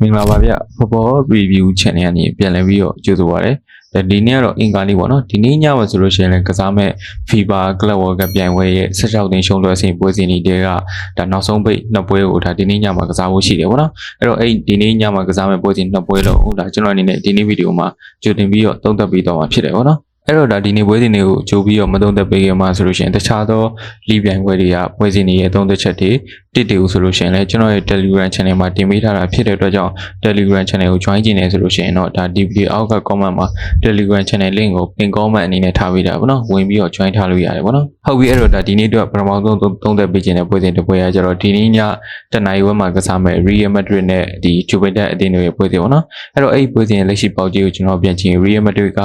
မင်္ဂလာပါဗျဖော်ဖော် review channel ကနေပြန်လည်ပြီးတော့ကြိုဆိုပါရစေ။ဒီနေ့ကတော့အင်္ဂါနေ့ပေါ့နော်။ဒီနေ့ညမှာဆိုလို့ရှိရင်လည်းကစားမဲ့ FIBA Club World Cup ပြိုင်ပွဲရဲ့16သိန်းရှုံးလွှဲအဆင့်ပွဲစဉ်တွေတဲကဒါနောက်ဆုံးပိတ်နှစ်ပွဲကိုဒါဒီနေ့ညမှာကစားဖို့ရှိတယ်ပေါ့နော်။အဲ့တော့အဲ့ဒီနေ့ညမှာကစားမဲ့ပွဲစဉ်နှစ်ပွဲလုံးဟိုဒါကျွန်တော်အနေနဲ့ဒီနေ့ဗီဒီယိုမှာကြိုတင်ပြီးတော့သုံးသပ်ပြီးတော့မှာဖြစ်တယ်ပေါ့နော်။ အဲ့တော့ဒါဒီနေ့ပွဲစဉ်တွေကိုကြိုပြီးတော့မသုံးသက်ပေးခင်မှာဆိုလို့ရှိရင်တခြားသောလီပြိုင်ပွဲတွေကပွဲစဉ်တွေရဲ့သုံးသက်ချက်တွေတစ်တူဆိုလို့ရှိရင်လည်းကျွန်တော်ရဲ့ Telegram channel မှာတင်ပေးထားတာဖြစ်တဲ့အတွက်ကြောင့် Telegram channel ကို join ကျင်နေဆိုလို့ရှိရင်တော့ဒါဒီဗီဒီယိုအောက်က comment မှာ Telegram channel link ကို pin comment အနေနဲ့ထားပေးတာပေါ့နော်ဝင်ပြီးတော့ join ထားလို့ရတယ်ပေါ့နော်ဟုတ်ပြီအဲ့တော့ဒါဒီနေ့အတွက်ပထမဆုံးသုံးသက်ပေးခြင်းတဲ့ပွဲစဉ်တစ်ပွဲကကျတော့ဒီနေ့ညတနင်္လာရီဝက်မှာကစားမဲ့ Real Madrid နဲ့ဒီ Juventus အသင်းတို့ရဲ့ပွဲစဉ်ပေါ့နော်အဲ့တော့အဲ့ဒီပွဲစဉ်ရဲ့လက်ရှိပေါက်ကြီးကိုကျွန်တော်ပြန်ကြည့် Real Madrid က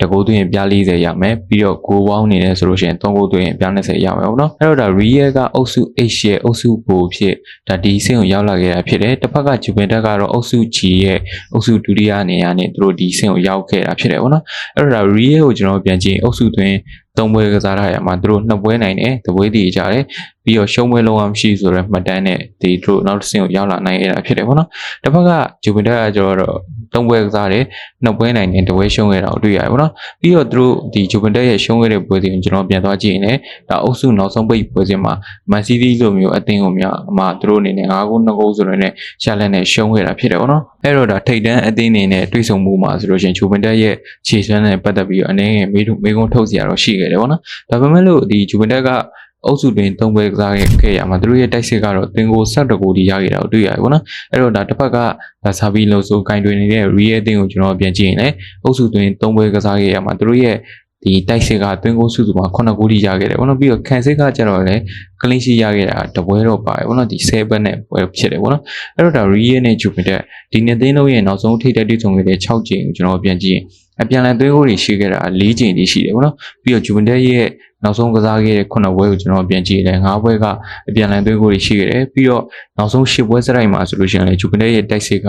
တကူသွင်းပြ40ရမယ်ပြီးတော့ကိုပေါင်းနေတယ်ဆိုလို့ရှိရင်3ကိုသွင်းပြ20ရမယ်ပေါ့နော်အဲ့တော့ဒါ Real ကအုပ်စု H ရဲ့အုပ်စုဘူဖြစ်ဒါဒီဆင့်ကိုရောက်လာခဲ့တာဖြစ်တယ်တစ်ဖက်က Juventus ကတော့အုပ်စု G ရဲ့အုပ်စုဒုတိယနေရာနဲ့သူတို့ဒီဆင့်ကိုရောက်ခဲ့တာဖြစ်တယ်ပေါ့နော်အဲ့တော့ဒါ Real ကိုကျွန်တော်ပြန်ကြည့်အုပ်စုသွင်းသုံးပွဲကစားရရမှာသူတို့နှစ်ပွဲနိုင်တယ်တပွဲတည်ကြတယ်ပြီးတော့ရှုံးပွဲလုံးဝမရှိဆိုတော့မှတ်တမ်းနဲ့ဒီသူတို့နောက်တစ်ဆင့်ကိုရောက်လာနိုင်ရတာဖြစ်တယ်ပေါ့နော်တစ်ဖက်က Juventus ကကျတော့သုံးပွဲကစားတယ်နှစ်ပွဲနိုင်တယ်တပွဲရှုံးခဲ့တာကိုတွေ့ရတယ်ပေါ့နော်ပြီးတော့သူတို့ဒီ Juventus ရဲ့ရှုံးခဲ့တဲ့ပွဲစဉ်ကိုကျွန်တော်ပြန်သွားကြည့်ရင်လည်းဒါအုပ်စုနောက်ဆုံးပိတ်ပွဲစဉ်မှာ Man City လိုမျိုးအသင်းကိုများအမှသူတို့အနေနဲ့9ဂိုး2ဂိုးဆိုတော့ねရှာလက်နဲ့ရှုံးခဲ့တာဖြစ်တယ်ပေါ့နော် အဲ့တော့ဒါထိတ်တန်းအသင်းအနေနဲ့တွေ့ဆုံမှုမှာဆိုလို့ရှိရင် Juventus ရဲ့ခြေစွမ်းနဲ့ပတ်သက်ပြီးတော့အနေနဲ့မေးမေးခွန်းထုတ်စရာတော့ရှိခဲ့တယ်ပေါ့နော်ဒါပေမဲ့လို့ဒီ Juventus ကအုပ်စုတွင်၃ပွဲကစားခဲ့ရမှာသူတို့ရဲ့တိုက်စစ်ကတော့သင်ကို7ဂိုးဒီရခဲ့တာကိုတွေ့ရတယ်ပေါ့နော်အဲ့တော့ဒါတစ်ဖက်ကဒါစာပြီးလို့ဆိုကင်တွင်နေတဲ့ Real အသင်းကိုကျွန်တော်ပြန်ကြည့်ရင်လည်းအုပ်စုတွင်၃ပွဲကစားခဲ့ရမှာသူတို့ရဲ့ ဒီတိုက်စစ်ကတွင်းကိုစုစုမှာ9ဂိုးထိရခဲ့တယ်ဘောနော်ပြီးတော့ခံစစ်ကကျတော့လည်းကလင်းရှိရခဲ့တာတပွဲတော့ပါတယ်ဘောနော်ဒီ7နဲ့ပွဲဖြစ်တယ်ဘောနော်အဲ့တော့ဒါ Real နဲ့ Jupiter ဒီနှစ်သိန်းလုံးရဲ့နောက်ဆုံးထိပ်တက်တွေ့ဆုံခဲ့တဲ့6ကြိမ်ကိုကျွန်တော်ပြန်ကြည့်ရင်အပြန်လည်သွင်းကိုတွေရှိခဲ့တာ၄ကြိမ်တိရှိတယ်ဘောနော်ပြီးတော့ Jupiter ရဲ့နောက်ဆုံးကစားခဲ့တဲ့9ပွဲကိုကျွန်တော်ပြန်ကြည့်တယ်၅ပွဲကအပြန်လည်သွင်းကိုတွေရှိခဲ့တယ်ပြီးတော့နောက်ဆုံး10ပွဲစရိုက်မှာဆိုလို့ရှိရင်လည်း Jupiter ရဲ့တိုက်စစ်က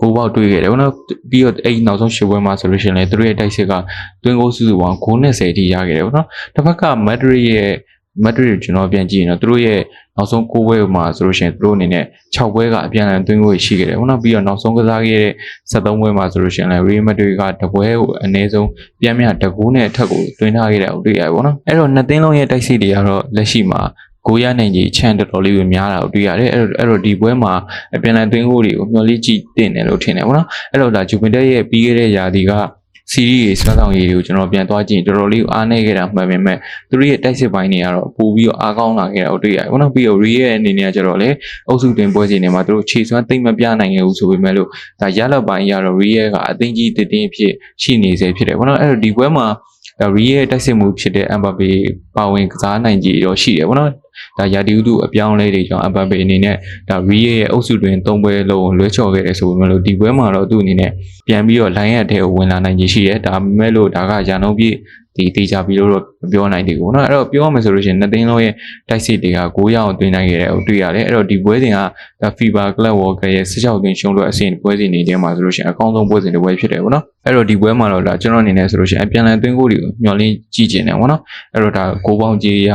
ကိုပေါက်တွေ့ခဲ့တယ်ဘောနော်ပြီးတော့အဲ့နောက်ဆုံးရှစ်ပွဲမှာဆိုလို့ရှိရင်လည်းသူတို့ရဲ့တိုက်စစ်ကတွင်းကိုစုစုပေါင်း90ထိရခဲ့တယ်ဘောနော်တစ်ဖက်ကမက်ဒရစ်ရဲ့မက်ဒရစ်ကျွန်တော်ပြန်ကြည့်ရင်တော့သူတို့ရဲ့နောက်ဆုံး9ပွဲမှာဆိုလို့ရှိရင်သူတို့အနေနဲ့6ပွဲကအပြန်အလှန်တွင်းကိုရှိခဲ့တယ်ဘောနော်ပြီးတော့နောက်ဆုံးကစားခဲ့တဲ့73ပွဲမှာဆိုလို့ရှိရင်လည်း Real Madrid ကတပွဲကိုအနည်းဆုံးပြန်မြတကူးနဲ့အထက်ကိုတွင်းထားခဲ့တယ်ကိုတွေ့ရတယ်ဘောနော်အဲ့တော့နှစ်သင်းလုံးရဲ့တိုက်စစ်တွေကတော့လက်ရှိမှာ ကိုရနိုင်ကြီးချန်တော်တော်လေးကိုများတာကိုတွေ့ရတယ်အဲ့တော့အဲ့တော့ဒီပွဲမှာအပြန်အလှန်သွင်းကိုတွေကိုမျှော်လင့်ကြည့်တင်တယ်လို့ထင်တယ်ပေါ့နော်အဲ့တော့ဒါဂျူပင်တက်ရဲ့ပြီးခဲ့တဲ့ယာတီကစီရီရေးဆွမ်းဆောင်ရည်တွေကိုကျွန်တော်ပြန်သွားကြည့်တော်တော်လေးအားနေခဲ့တာမှန်ပေမဲ့သူတို့ရဲ့တိုက်စစ်ပိုင်းတွေကတော့ပို့ပြီးတော့အားကောင်းလာခဲ့တာကိုတွေ့ရတယ်ပေါ့နော်ပြီးတော့ Real ရဲ့အနေနဲ့ကျတော့လေအုပ်စုတင်ပွဲစဉ်တွေမှာသူတို့ခြေစွမ်းသိမ့်မပြနိုင်ခဲ့ဘူးဆိုပေမဲ့လို့ဒါရလက်ပိုင်းကတော့ Real ကအသိကြီးတည်တင်းဖြစ်ရှိနေစေဖြစ်တယ်ပေါ့နော်အဲ့တော့ဒီပွဲမှာဒါ Real ရဲ့တိုက်စစ်မှုဖြစ်တဲ့ Mbappe ပါဝင်ကစားနိုင်ကြတော့ရှိတယ်ပေါ့နော် ဒါရာဒီဥတုအပြောင်းလဲတွေကြောင့်အမ်ပါပေအနေနဲ့ဒါရီရဲ့အုပ်စုတွင်၃ပွဲလုံးလွဲချော်ခဲ့တယ်ဆိုပေမဲ့လို့ဒီပွဲမှာတော့သူ့အနေနဲ့ပြန်ပြီးတော့ line ရဲ့အထဲကိုဝင်လာနိုင်ရရှိတယ်ဒါပေမဲ့လို့ဒါကရာနှုန်းပြည့်ဒီတေချာပြီးတော့ပြောနိုင်တယ်ကိုနော်အဲ့တော့ပြောရမယ်ဆိုလို့ရှိရင်နှစ်သိန်းလုံးရဲ့တိုက်စစ်တွေက9ရောင်တွင်နိုင်ခဲ့တယ်ကိုတွေ့ရတယ်အဲ့တော့ဒီပွဲစဉ်က FIFA Club World Cup ရဲ့16တွင်ရှုံးလို့အဆင့်ပွဲစဉ်နေထဲမှာဆိုလို့ရှိရင်အကောင်းဆုံးပွဲစဉ်တစ်ပွဲဖြစ်တယ်ပေါ့နော်အဲ့တော့ဒီပွဲမှာတော့ဒါကျွန်တော်အနေနဲ့ဆိုလို့ရှိရင်အပြန်လန်သွင်းကိုတွေကိုမျှော်လင့်ကြည့်ကျင်တယ်ပေါ့နော်အဲ့တော့ဒါ9ပေါင်ကြီးရ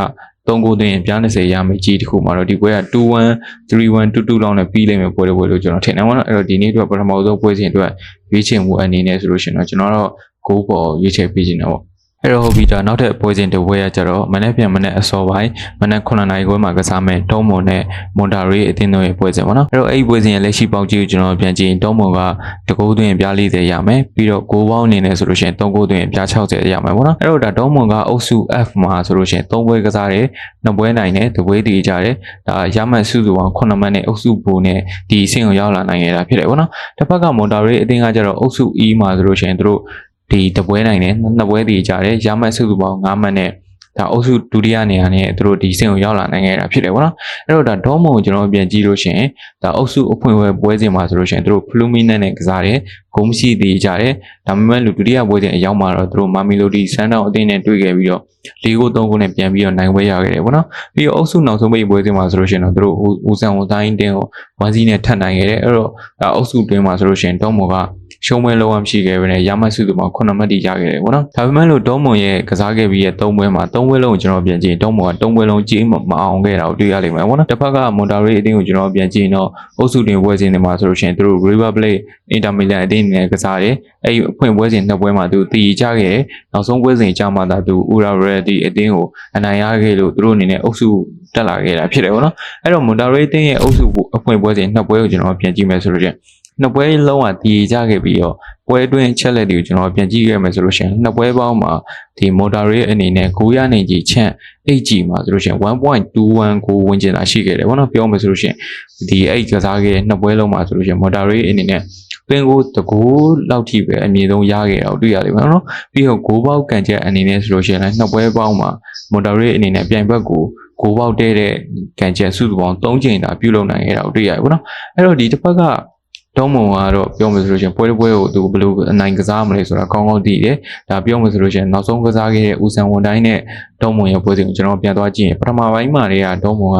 သုံးကိုတင်ပြား20ရမယ်ကြီးတခုမှာတော့ဒီပွဲက21 31 22လောက်နဲ့ပြီးလိမ့်မယ်ပွဲတွေပွဲလို့ကျွန်တော်ထင်တယ်ပေါ့နော်အဲ့တော့ဒီနေ့အတွက်ပထမဆုံးပွဲစဉ်အတွက်ရွေးချယ်မှုအနေနဲ့ဆိုလို့ရှိရင်တော့ကျွန်တော်တော့ကိုးပေါ်ရွေးချယ်ပေးခြင်းတယ်ပေါ့ အဲ့တော့ဟုတ်ပြီဒါနောက်ထပ်ပွဲစဉ်တစ်ပွဲရကြတော့မနေ့ပြန်မနေ့အစောပိုင်းမနေ့9နာရီခွဲမှာကစားမဲ့တောမွန်နဲ့မွန်တာရီအသင်းတို့ရဲ့ပွဲစဉ်ပေါ့နော်အဲ့တော့အဲ့ဒီပွဲစဉ်ရဲ့လက်ရှိပေါက်ကြီးကိုကျွန်တော်ပြန်ကြည့်ရင်တောမွန်ကတကူသွင်းပြား40ရမယ်ပြီးတော့ကိုပေါင်းအနေနဲ့ဆိုလို့ရှိရင်3ကူသွင်းပြား60ရမယ်ပေါ့နော်အဲ့တော့ဒါတောမွန်ကအုပ်စု F မှာဆိုလို့ရှိရင်3ပွဲကစားတယ်နှစ်ပွဲနိုင်တယ်တပွဲတည်ကြတယ်ဒါရမှတ်စုစုပေါင်း9မှတ်နဲ့အုပ်စုဘူနဲ့ဒီအဆင့်ကိုရောက်လာနိုင်ရတာဖြစ်တယ်ပေါ့နော်တစ်ဖက်ကမွန်တာရီအသင်းကကျတော့အုပ်စု E မှာဆိုလို့ရှိရင်တို့ ဒီတပွဲနိုင်တယ်နှစ်ပွဲတည်ကြတယ်ရမှတ်စုစုပေါင်း9မှတ်နဲ့ဒါအုပ်စုဒုတိယနေရာနဲ့သူတို့ဒီစင်ကိုရောက်လာနိုင်ခဲ့တာဖြစ်တယ်ပေါ့နော်အဲ့တော့ဒါဒေါမုံကိုကျွန်တော်ပြန်ကြည့်လို့ရှိရင်ဒါအုပ်စုအဖွင့်ပွဲပွဲစဉ်မှာဆိုလို့ရှိရင်သူတို့ဖလူမီနက်နဲ့ကစားတယ်ဂုံးမရှိသေးကြတယ်ဒါပေမဲ့လူဒုတိယပွဲစဉ်အရောက်မှာတော့သူတို့မာမီလိုဒီစန်တောင်အသင်းနဲ့တွေ့ခဲ့ပြီးတော့၄ကို၃ကိုနဲ့ပြန်ပြီးတော့နိုင်ပွဲရခဲ့တယ်ပေါ့နော်ပြီးတော့အုပ်စုနောက်ဆုံးပိတ်ပွဲစဉ်မှာဆိုလို့ရှိရင်တော့သူတို့ဦးဆန်ဝန်တိုင်းတင်းကိုဝမ်စီနဲ့ထပ်နိုင်ခဲ့တယ်အဲ့တော့ဒါအုပ်စုတွင်းမှာဆိုလို့ရှိရင်ဒေါမုံက ရှုံးပွဲလုံးဝမရှိခဲ့ဘဲနဲ့ရမတ်စုသူမှာ9မှတ်တိရခဲ့တယ်ပေါ့နော်ဒါပေမဲ့လို့ဒေါမွန်ရဲ့ကစားခဲ့ပြီးရဲ့3ပွဲမှာ3ပွဲလုံးကိုကျွန်တော်ပြန်ကြည့်ရင်ဒေါမွန်က3ပွဲလုံးကြီးမအောင်ခဲ့တာကိုတွေ့ရလိမ့်မယ်ပေါ့နော်တစ်ဖက်ကမွန်တာရီအသင်းကိုကျွန်တော်ပြန်ကြည့်ရင်တော့အုပ်စုတွင်ပွဲစဉ်တွေမှာဆိုလို့ရှိရင်သူတို့ River Plate Inter Milan အသင်းနဲ့ကစားတယ်အဲ့ဒီအဖွင့်ပွဲစဉ်နှစ်ပွဲမှာသူတည်ကြခဲ့တယ်နောက်ဆုံးပွဲစဉ်ကြမှာသာသူ Ura Ready အသင်းကိုအနိုင်ရခဲ့လို့သူတို့အနေနဲ့အုပ်စုတက်လာခဲ့တာဖြစ်တယ်ပေါ့နော်အဲ့တော့မွန်တာရီအသင်းရဲ့အုပ်စုအဖွင့်ပွဲစဉ်နှစ်ပွဲကိုကျွန်တော်ပြန်ကြည့်မယ်ဆိုလို့ရှိရင် နှစ်ပွဲလုံးဝတည်ကြခဲ့ပြီးတော့ပွဲတွင်းချက်လက်တွေကိုကျွန်တော်ပြန်ကြည့်ခဲ့မယ်ဆိုလို့ရှိရင်နှစ်ပွဲပေါင်းမှာဒီမော်တာရေးအနေနဲ့9ရနေကြီးချန့် 8G မှာဆိုလို့ရှိရင်1.219ဝန်းကျင်သာရှိခဲ့တယ်ဘောနော်ပြောမယ်ဆိုလို့ရှိရင်ဒီ8ကစားခဲ့တဲ့နှစ်ပွဲလုံးမှာဆိုလို့ရှိရင်မော်တာရေးအနေနဲ့ပင်ကိုတကူလောက်ထိပဲအမြင့်ဆုံးရခဲ့တာကိုတွေ့ရတယ်ဗျာနော်ပြီးတော့ဂိုးပေါက်ကန်ချက်အနေနဲ့ဆိုလို့ရှိရင်လည်းနှစ်ပွဲပေါင်းမှာမော်တာရေးအနေနဲ့ပြိုင်ဘက်ကိုဂိုးပေါက်တဲ့တဲ့ကန်ချက်စုစုပေါင်း3ချိန်သာပြုလုပ်နိုင်ခဲ့တာကိုတွေ့ရတယ်ဘောနော်အဲ့တော့ဒီတစ်ဖက်က တောင်းမုံကတော့ပြောမယ်ဆိုလို့ရှိရင်ပွဲတစ်ပွဲကိုသူဘယ်လိုအနိုင်ကစားမလဲဆိုတာကောင်းကောင်းသိတယ်။ဒါပြောမယ်ဆိုလို့ရှိရင်နောက်ဆုံးကစားခဲ့တဲ့ဦးဆန်ဝန်တိုင်းနဲ့တောင်းမုံရဲ့ပွဲစဉ်ကိုကျွန်တော်ပြန်သွားကြည့်ရင်ပထမပိုင်းမှာတည်းကတောင်းမုံက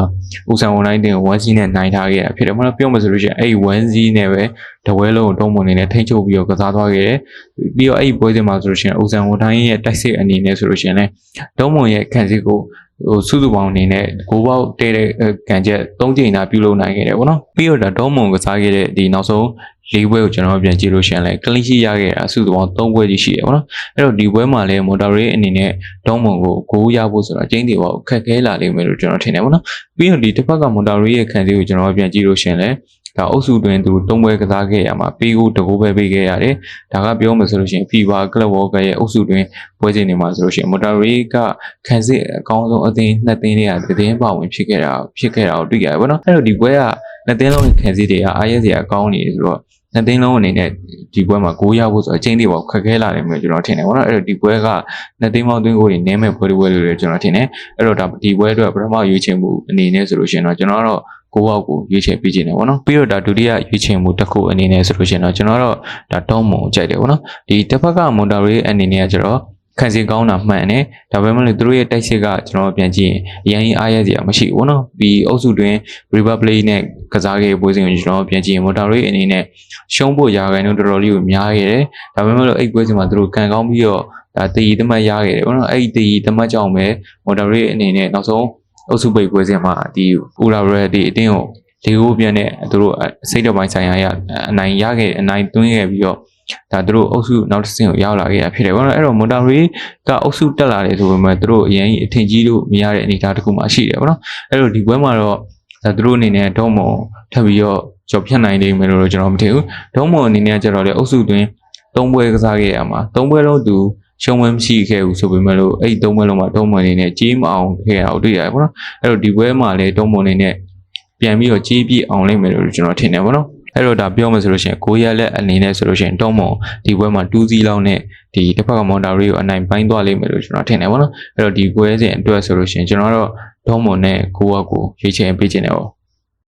ဦးဆန်ဝန်တိုင်းတင်ကို1စီးနဲ့နိုင်ထားခဲ့တာဖြစ်တယ်။မဟုတ်ပြောမယ်ဆိုလို့ရှိရင်အဲ့ဒီ1စီးနဲ့ပဲတဝဲလုံးကိုတောင်းမုံနေနဲ့ထိန်းချုပ်ပြီးတော့ကစားသွားခဲ့တယ်။ပြီးတော့အဲ့ဒီပွဲစဉ်မှာဆိုလို့ရှိရင်ဦးဆန်ဝန်တိုင်းရဲ့တိုက်စစ်အနေနဲ့ဆိုလို့ရှိရင်လည်းတောင်းမုံရဲ့ခံစစ်ကို ဟိုစုစုပေါင်းအနေနဲ့ကိုပေါက်တဲတဲ့ကန်ချက်၃ချိန်သာပြုလုပ်နိုင်ခဲ့တယ်ပေါ့နော်ပြီးတော့ဒါဒေါမွန်ကစားခဲ့တဲ့ဒီနောက်ဆုံးလေးပွဲကိုကျွန်တော်ပြန်ကြည့်လို့ရှိရင်လည်းကလင်းရှိရခဲ့တာစုစုပေါင်း၃ပွဲကြီးရှိတယ်ပေါ့နော်အဲ့တော့ဒီပွဲမှာလည်းမော်တာရေးအနေနဲ့ဒေါမွန်ကိုဂိုးရဖို့ဆိုတာကျင်းတွေပေါ့ခက်ခဲလာလိမ့်မယ်လို့ကျွန်တော်ထင်တယ်ပေါ့နော်ပြီးတော့ဒီတစ်ဖက်ကမော်တာရေးရဲ့ခံစီကိုကျွန်တော်ပြန်ကြည့်လို့ရှိရင်လည်း ဒါအုပ်စုတွင်သူသုံးပွဲကစားခဲ့ရမှာပေးကိုတကိုးပဲပေးခဲ့ရတယ်။ဒါကပြောမှဆိုလို့ရှိရင် FIFA Club World ရဲ့အုပ်စုတွင်ပွဲစဉ်တွေမှာဆိုလို့ရှိရင် Monterrey ကခံစစ်အကောင်းဆုံးအသင်းနှစ်သင်းတွေကသတင်းပါဝင်ဖြစ်ခဲ့တာဖြစ်ခဲ့တာကိုတွေ့ရတယ်ဗောနော်။အဲ့တော့ဒီပွဲကနှစ်သင်းလုံးခံစစ်တွေကအားရစရာအကောင်းနေဆိုတော့နှစ်သင်းလုံးအနေနဲ့ဒီပွဲမှာဂိုးရဖို့ဆိုအချင်းတွေပေါ့ခက်ခဲလာတယ်မျိုးကျွန်တော်ထင်တယ်ဗောနော်အဲ့တော့ဒီပွဲကနှစ်သင်းပေါင်းသွင်းကိုတွေနည်းမဲ့ပွဲတွေပွဲတွေကျွန်တော်ထင်တယ်အဲ့တော့ဒါဒီပွဲအတွက်ပထမရွေးချယ်မှုအနေနဲ့ဆိုလို့ရှိရင်တော့ကျွန်တော်ကတော့ ကိုယ့်အောက်ကိုရွေးချယ်ပေးခြင်းတယ်ဗောနော်ပြီးတော့ဒါဒုတိယရွေးချယ်မှုတစ်ခုအနေနဲ့ဆိုလို့ရှိရင်တော့ကျွန်တော်တော့ဒါတောင်းမုံကြိုက်တယ်ဗောနော်ဒီတစ်ဖက်ကမွန်တာရေးအနေနဲ့ကကျတော့ခံစီကောင်းတာမှန်တယ်ဒါပေမဲ့လည်းသူတို့ရဲ့တိုက်စစ်ကကျွန်တော်ပြန်ကြည့်ရင်အရင်အားရစရာမရှိဘူးနော်ဒီအုပ်စုတွင် River Plate နဲ့ကစားခဲ့ပွဲစဉ်ကိုကျွန်တော်ပြန်ကြည့်ရင် Motor Race အနေနဲ့ရှုံးဖို့ရာခိုင်နှုန်းတော်တော်လေးကိုများခဲ့တယ်ဒါပေမဲ့လည်းအဲ့ပွဲစဉ်မှာသူတို့ကန်ကောင်းပြီးတော့ဒါတည်ရည်တမတ်ရခဲ့တယ်ဗောနော်အဲ့ဒီတည်ရည်တမတ်ကြောင့်ပဲ Motor Race အနေနဲ့နောက်ဆုံး အုပ်စုပိတ်ပွဲစဉ်မှာဒီ Ura Ready အတင်းကိုဒီကိုပြန်တဲ့သူတို့စိတ်တော်ပိုင်းဆိုင်ရာရအနိုင်ရခဲ့အနိုင်သွင်းခဲ့ပြီးတော့ဒါသူတို့အုပ်စုနောက်တစ်ဆင့်ကိုရောက်လာခဲ့တာဖြစ်တယ်ဘောနော်အဲ့တော့မွန်တာရီကအုပ်စုတက်လာတယ်ဆိုပေမဲ့သူတို့အရင်အထင်ကြီးလို့မရတဲ့အနေအထားတစ်ခုမှရှိတယ်ဘောနော်အဲ့တော့ဒီပွဲမှာတော့ဒါသူတို့အနေနဲ့ဒေါမွန်ထပ်ပြီးတော့ကြော်ဖြတ်နိုင်လိမ့်မယ်လို့ကျွန်တော်မထင်ဘူးဒေါမွန်အနေနဲ့ကျတော့လေအုပ်စုတွင်၃ပွဲကစားခဲ့ရမှာ၃ပွဲလုံးသူ ရှုံးဝဲမရှိခဲ့ဘူးဆိုပေမဲ့လို့အဲ့ဒီ၃ပွဲလုံးမှာဒေါမွန်အနေနဲ့ကြီးမအောင်ခဲ့တာကိုတွေ့ရတယ်ဘောနော်အဲ့တော့ဒီပွဲမှာလည်းဒေါမွန်အနေနဲ့ပြန်ပြီးတော့ကြီးပြည့်အောင်လိမ့်မယ်လို့ကျွန်တော်ထင်တယ်ဗောနော်အဲ့တော့ဒါပြောမှဆိုလို့ရှိရင်ကိုရက်လက်အနေနဲ့ဆိုလို့ရှိရင်တောင်းမုံဒီပွဲမှာ2စီးလောက်နဲ့ဒီတစ်ဖက်ကမော်တာရီကိုအနိုင်ပိုင်းသွားလိမ့်မယ်လို့ကျွန်တော်ထင်တယ်ဗောနော်အဲ့တော့ဒီပွဲစဉ်အတွက်ဆိုလို့ရှိရင်ကျွန်တော်တော့တောင်းမုံနဲ့ကိုကကိုရွေးချယ်ပေးခြင်းတယ်ဗော